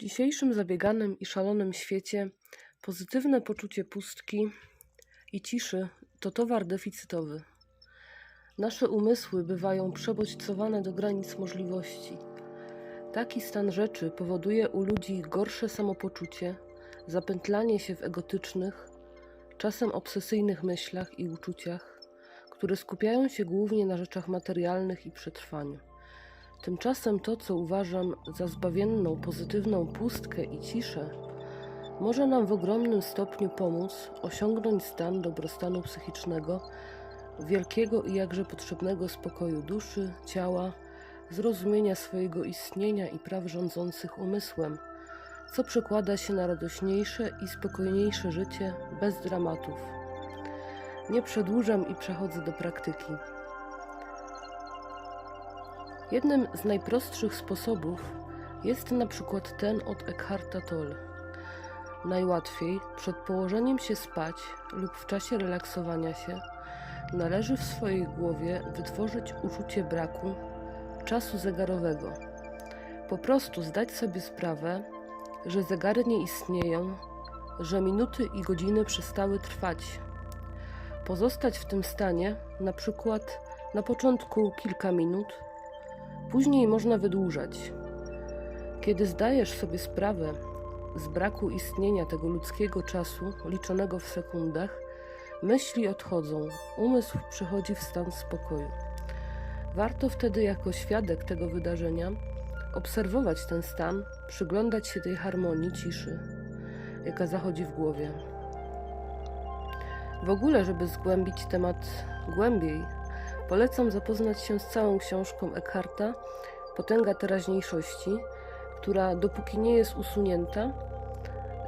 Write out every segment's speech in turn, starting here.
dzisiejszym zabieganym i szalonym świecie pozytywne poczucie pustki i ciszy to towar deficytowy. Nasze umysły bywają przebodźcowane do granic możliwości. Taki stan rzeczy powoduje u ludzi gorsze samopoczucie, zapętlanie się w egotycznych, czasem obsesyjnych myślach i uczuciach, które skupiają się głównie na rzeczach materialnych i przetrwaniu. Tymczasem to, co uważam za zbawienną, pozytywną pustkę i ciszę, może nam w ogromnym stopniu pomóc osiągnąć stan dobrostanu psychicznego, wielkiego i jakże potrzebnego spokoju duszy, ciała, zrozumienia swojego istnienia i praw rządzących umysłem, co przekłada się na radośniejsze i spokojniejsze życie bez dramatów. Nie przedłużam i przechodzę do praktyki. Jednym z najprostszych sposobów jest na przykład ten od Eckharta Tolle. Najłatwiej przed położeniem się spać lub w czasie relaksowania się należy w swojej głowie wytworzyć uczucie braku czasu zegarowego. Po prostu zdać sobie sprawę, że zegary nie istnieją, że minuty i godziny przestały trwać. Pozostać w tym stanie, na przykład na początku kilka minut, później można wydłużać. Kiedy zdajesz sobie sprawę z braku istnienia tego ludzkiego czasu, liczonego w sekundach, myśli odchodzą, umysł przechodzi w stan spokoju. Warto wtedy, jako świadek tego wydarzenia, obserwować ten stan, przyglądać się tej harmonii, ciszy, jaka zachodzi w głowie. W ogóle, żeby zgłębić temat głębiej, polecam zapoznać się z całą książką Eckharta Potęga teraźniejszości, która dopóki nie jest usunięta,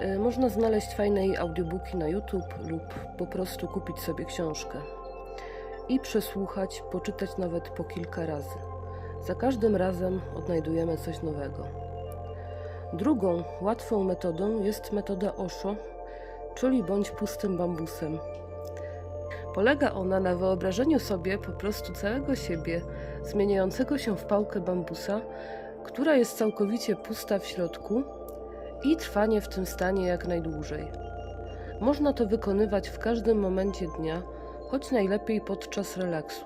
y, można znaleźć fajne jej audiobooki na YouTube lub po prostu kupić sobie książkę i przesłuchać, poczytać nawet po kilka razy. Za każdym razem odnajdujemy coś nowego. Drugą łatwą metodą jest metoda Osho, czyli bądź pustym bambusem. Polega ona na wyobrażeniu sobie po prostu całego siebie zmieniającego się w pałkę bambusa, która jest całkowicie pusta w środku i trwanie w tym stanie jak najdłużej. Można to wykonywać w każdym momencie dnia, choć najlepiej podczas relaksu.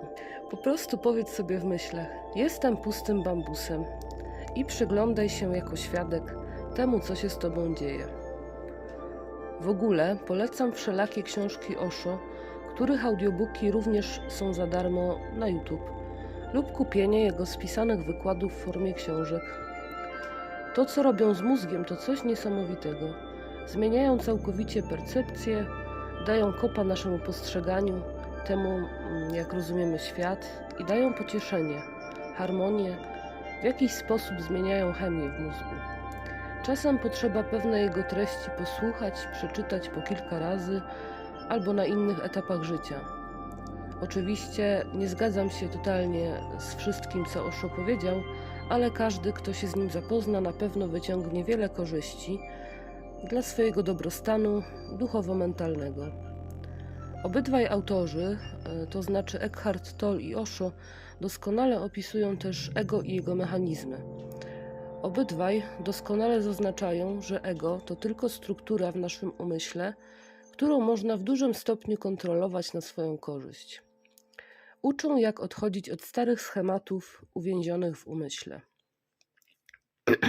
Po prostu powiedz sobie w myślach: Jestem pustym bambusem i przyglądaj się jako świadek temu, co się z tobą dzieje. W ogóle polecam wszelakie książki Osho, których audiobooki również są za darmo na YouTube, lub kupienie jego spisanych wykładów w formie książek. To, co robią z mózgiem, to coś niesamowitego. Zmieniają całkowicie percepcję, dają kopa naszemu postrzeganiu, temu, mm, jak rozumiemy świat, i dają pocieszenie, harmonię, w jakiś sposób zmieniają chemię w mózgu. Czasem potrzeba pewnej jego treści posłuchać, przeczytać po kilka razy albo na innych etapach życia. Oczywiście nie zgadzam się totalnie z wszystkim, co Osho powiedział, ale każdy, kto się z nim zapozna, na pewno wyciągnie wiele korzyści dla swojego dobrostanu duchowo-mentalnego. Obydwaj autorzy, e, to znaczy Eckhart Tolle i Osho, doskonale opisują też ego i jego mechanizmy. Obydwaj doskonale zaznaczają, że ego to tylko struktura w naszym umyśle, którą można w dużym stopniu kontrolować na swoją korzyść. Uczą, jak odchodzić od starych schematów uwięzionych w umyśle.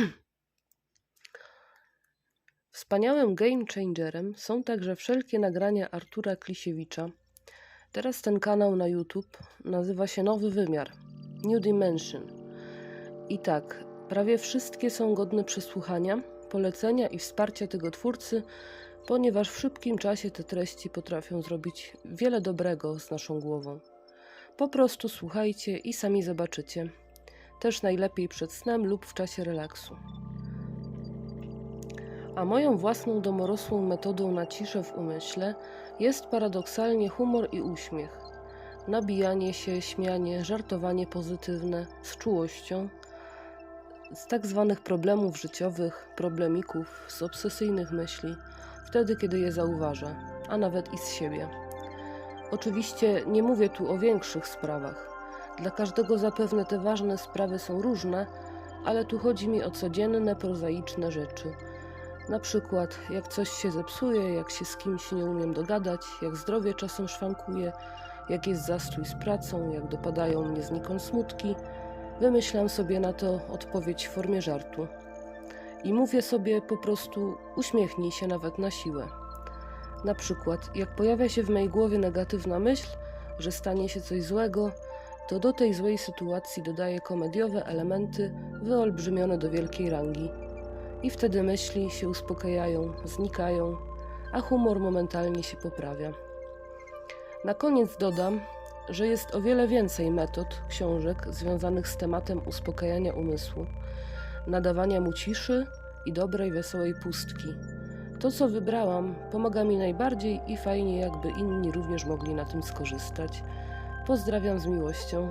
Wspaniałym game changerem są także wszelkie nagrania Artura Klisiewicza. Teraz ten kanał na YouTube nazywa się Nowy Wymiar New Dimension. I tak, prawie wszystkie są godne przesłuchania, polecenia i wsparcia tego twórcy, ponieważ w szybkim czasie te treści potrafią zrobić wiele dobrego z naszą głową. Po prostu słuchajcie i sami zobaczycie. Też najlepiej przed snem lub w czasie relaksu. A moją własną domorosłą metodą na ciszę w umyśle jest paradoksalnie humor i uśmiech. Nabijanie się, śmianie, żartowanie pozytywne, z czułością, z tak zwanych problemów życiowych, problemików, z obsesyjnych myśli, wtedy kiedy je zauważę, a nawet i z siebie. Oczywiście nie mówię tu o większych sprawach. Dla każdego zapewne te ważne sprawy są różne, ale tu chodzi mi o codzienne, prozaiczne rzeczy. Na przykład, jak coś się zepsuje, jak się z kimś nie umiem dogadać, jak zdrowie czasem szwankuje, jak jest zastój z pracą, jak dopadają mnie znikąd smutki, wymyślam sobie na to odpowiedź w formie żartu. I mówię sobie po prostu uśmiechnij się nawet na siłę. Na przykład, jak pojawia się w mojej głowie negatywna myśl, że stanie się coś złego, to do tej złej sytuacji dodaję komediowe elementy wyolbrzymione do wielkiej rangi. I wtedy myśli się uspokajają, znikają, a humor momentalnie się poprawia. Na koniec dodam, że jest o wiele więcej metod, książek związanych z tematem uspokajania umysłu, nadawania mu ciszy i dobrej, wesołej pustki. To, co wybrałam, pomaga mi najbardziej i fajnie, jakby inni również mogli na tym skorzystać. Pozdrawiam z miłością.